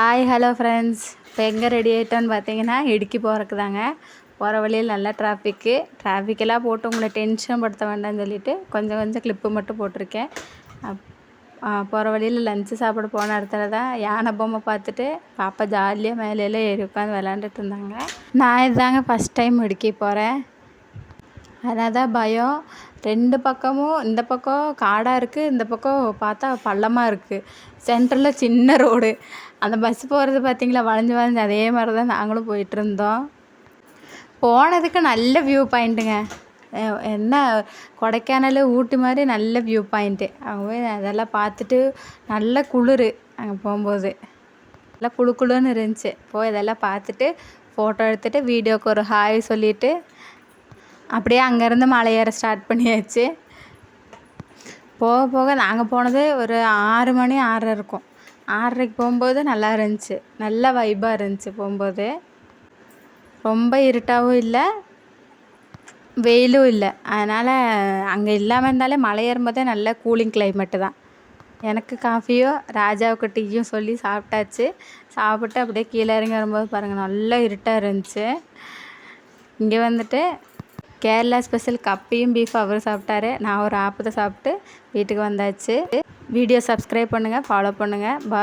Hi hello friends இப்போ எங்கே ready ஆகிட்டோன்னு பார்த்தீங்கன்னா இடுக்கி போகிறக்கு தாங்க போகிற வழியில் நல்ல டிராஃபிக்கு டிராஃபிக்கெல்லாம் போட்டு உங்களை டென்ஷன் படுத்த வேண்டாம்னு சொல்லிட்டு கொஞ்சம் கொஞ்சம் கிளிப்பு மட்டும் போட்டிருக்கேன். போகிற வழியில் லஞ்சு சாப்பிட போன இடத்துல தான் யானை பொம்மை பார்த்துட்டு பாப்பா ஜாலியாக மேலே ஏறி உட்காந்து விளாண்டுட்டு இருந்தாங்க. நான் இதுதாங்க ஃபஸ்ட் டைம் இடுக்கி போகிறேன் அதனால் தான் பயம். ரெண்டு பக்கமும் இந்த பக்கம் காடாக இருக்குது இந்த பக்கம் பார்த்தா பள்ளமாக இருக்குது சென்டரில் சின்ன ரோடு அந்த பஸ் போகிறது பார்த்தீங்களா வளைஞ்சு வளைஞ்சு அதே மாதிரி தான் நாங்களும் போயிட்டுருந்தோம். போனதுக்கு நல்ல வியூ பாயிண்ட்டுங்க என்ன கொடைக்கானல் ஊட்டி மாதிரி நல்ல வியூ பாயிண்ட்டு அங்கே போய் அதெல்லாம் பார்த்துட்டு நல்ல குளிர் அங்கே போகும்போது. நல்லா குழு குழுன்னு இருந்துச்சு. போய் இதெல்லாம் பார்த்துட்டு ஃபோட்டோ எடுத்துகிட்டு வீடியோக்கு ஒரு ஹாய் சொல்லிவிட்டு அப்படியே அங்கேருந்து மலை ஏற ஸ்டார்ட் பண்ணியாச்சு. போக போக நாங்கள் போனது ஒரு ஆறு மணி ஆறரை இருக்கும். ஆறரைக்கு போகும்போது நல்லா இருந்துச்சு. நல்ல வைப்பாக இருந்துச்சு போகும்போது. ரொம்ப இருட்டாகவும் இல்லை வெயிலும் இல்லை. அதனால் அங்கே இல்லாமல் இருந்தாலே மலை ஏறும்போதே நல்ல கூலிங் கிளைமேட்டு தான். எனக்கு காஃபியோ ராஜாவுக்கு டீயும் சொல்லி சாப்பிட்டாச்சு. சாப்பிட்டு அப்படியே கீழே இறங்கி வரும்போது பாருங்கள் நல்லா இருட்டாக இருந்துச்சு. இங்கே வந்துட்டு கேரளா ஸ்பெஷல் கப்பையும் பீஃப் அவர் சாப்பிட்டாரு. நான் ஒரு ஆப்பத்தை சாப்பிட்டு வீட்டுக்கு வந்தாச்சு. வீடியோ சப்ஸ்கிரைப் பண்ணுங்கள் ஃபாலோ பண்ணுங்கள் பா